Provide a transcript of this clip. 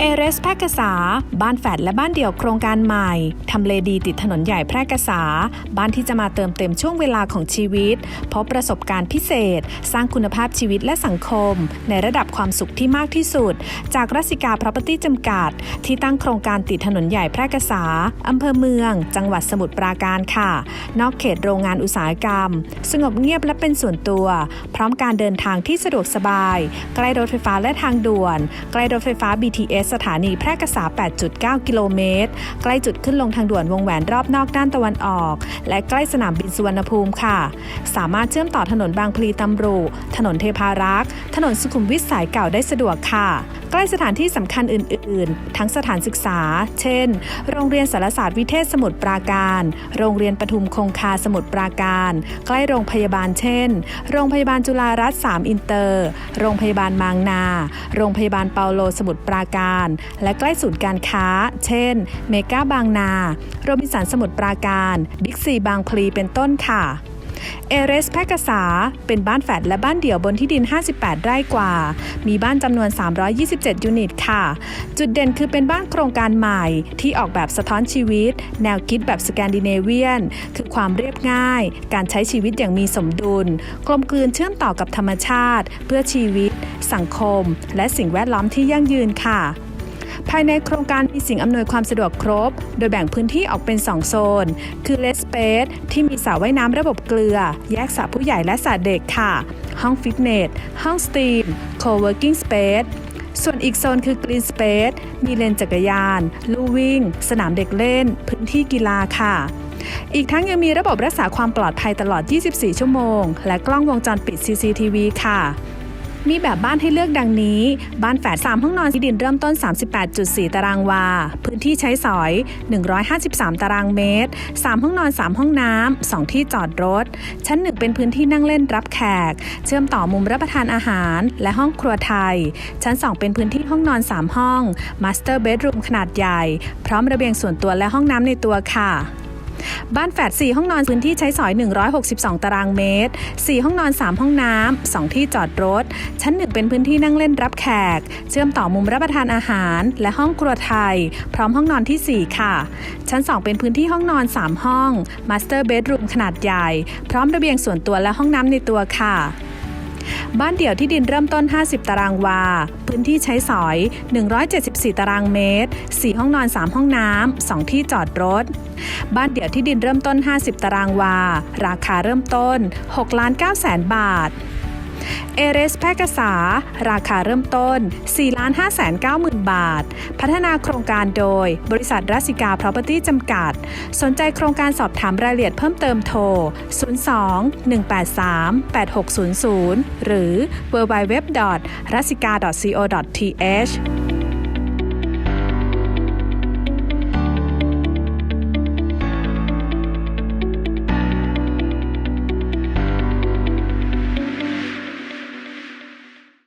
เอเรสแพร่กษา บ้านแฝดและบ้านเดี่ยวโครงการใหม่ ทำเลดีติดถนนใหญ่แพร่กษา บ้านที่จะมาเติมเต็มช่วงเวลาของชีวิต พบประสบการณ์พิเศษ สร้างคุณภาพชีวิตและสังคม ในระดับความสุขที่มากที่สุด จากรัสิกา Property จำกัด ที่ตั้งโครงการติดถนนใหญ่แพร่กษาอำเภอเมือง จังหวัดสมุทรปราการค่ะ นอกเขตโรงงานอุตสาหกรรม สงบเงียบและเป็นส่วนตัว พร้อมการเดินทางที่สะดวกสบาย ใกล้รถไฟฟ้าและทางด่วน ใกล้รถไฟฟ้า BTS สถานีแพร่กษา 8.9 กิโลเมตร ใกล้จุดขึ้นลงทางด่วนวงแหวนรอบนอกด้านตะวันออก และใกล้สนามบินสุวรรณภูมิค่ะ สามารถเชื่อมต่อถนนบางพลีตำรุถนนเทพารักษ์ ถนนสุขุมวิทสายเก่าได้สะดวกค่ะ ใกล้สถานที่สำคัญอื่น ๆ ทั้งสถานศึกษา เช่น โรงเรียนสารศาสตร์วิเทศสมุทรปราการ โรงเรียนปทุมคงคาสมุทรปราการ ใกล้โรงพยาบาลเช่น โรงพยาบาลจุฬารัตน์3อินเตอร์ โรงพยาบาลมางนา โรงพยาบาลเปาโลสมุทรปราการและใกล้ศูนย์การค้า เช่น เมกาบางนา โรบินสันสมุทรปราการ บิ๊กซีบางพลีเป็นต้นค่ะเอเรสแพกษา เป็นบ้านแฝดและบ้านเดี่ยวบนที่ดิน 58 ไร่กว่า มีบ้านจำนวน 327 ยูนิตค่ะ จุดเด่นคือเป็นบ้านโครงการใหม่ที่ออกแบบสะท้อนชีวิต แนวคิดแบบสแกนดิเนเวียน คือความเรียบง่าย การใช้ชีวิตอย่างมีสมดุล กลมกลืนเชื่อมต่อกับธรรมชาติ เพื่อชีวิต สังคม และสิ่งแวดล้อมที่ยั่งยืนค่ะ ภายในโครงการมีสิ่งอำนวยความสะดวกครบ โดยแบ่งพื้นที่ออกเป็น 2 โซน คือเลสเปซที่มีสระว่ายน้ำระบบเกลือ แยกสระผู้ใหญ่และสระเด็กค่ะ ห้องฟิตเนส ห้องสตรีม co-working space ส่วนอีกโซนคือ Green Space มีเลนจักรยาน ลู่วิ่ง สนามเด็กเล่น พื้นที่กีฬาค่ะอีกทั้งยังมีระบบรักษาความปลอดภัยตลอด 24 ชั่วโมง และกล้องวงจรปิด CCTV ค่ะ มีแบบบ้านให้เลือกดังนี้ บ้านแฝด 3 ห้องนอนที่ดินเริ่มต้น 38.4 ตารางวา พื้นที่ใช้สอย 153 ตารางเมตร 3 ห้องนอน 3 ห้องน้ำ 2 ที่จอดรถ ชั้น 1 เป็นพื้นที่นั่งเล่นรับแขก เชื่อมต่อมุมรับประทานอาหาร และห้องครัวไทย ชั้น 2 เป็นพื้นที่ห้องนอน 3 ห้อง มาสเตอร์เบดรูมขนาดใหญ่ พร้อมระเบียงส่วนตัวและห้องน้ำในตัวค่ะ บ้านแฝด4ห้องนอนพื้นที่ใช้สอย 162 ตารางเมตร 4 ห้องนอน 3 ห้องน้ำ 2 ที่จอดรถ ชั้น 1 เป็นพื้นที่นั่งเล่นรับแขก เชื่อมต่อมุมรับประทานอาหาร และห้องครัวไทย พร้อมห้องนอนที่ 4 ค่ะ ชั้น 2 เป็นพื้นที่ห้องนอน 3 ห้อง มาสเตอร์เบดรูมขนาดใหญ่ พร้อมระเบียงส่วนตัวและห้องน้ำในตัวค่ะ บ้านเดี่ยวที่ดินเริ่มต้น 50 ตารางวา พื้นที่ใช้สอย 174 ตารางเมตร 4 ห้องนอน 3 ห้องน้ำ 2 ที่จอดรถ บ้านเดี่ยวที่ดินเริ่มต้น 50 ตารางวา ราคาเริ่มต้น6ล้าน9แสนบาท เอเรสแพรกษา ราคาเริ่มต้น 4 5 9 0 0 0 บาท พัฒนาโครงการโดย บริษัทรัสิกา Property จำกัด สนใจโครงการสอบถามรายละเอียดเพิ่มเติมโทร 02 183 8600 หรือ www.rasika.co.th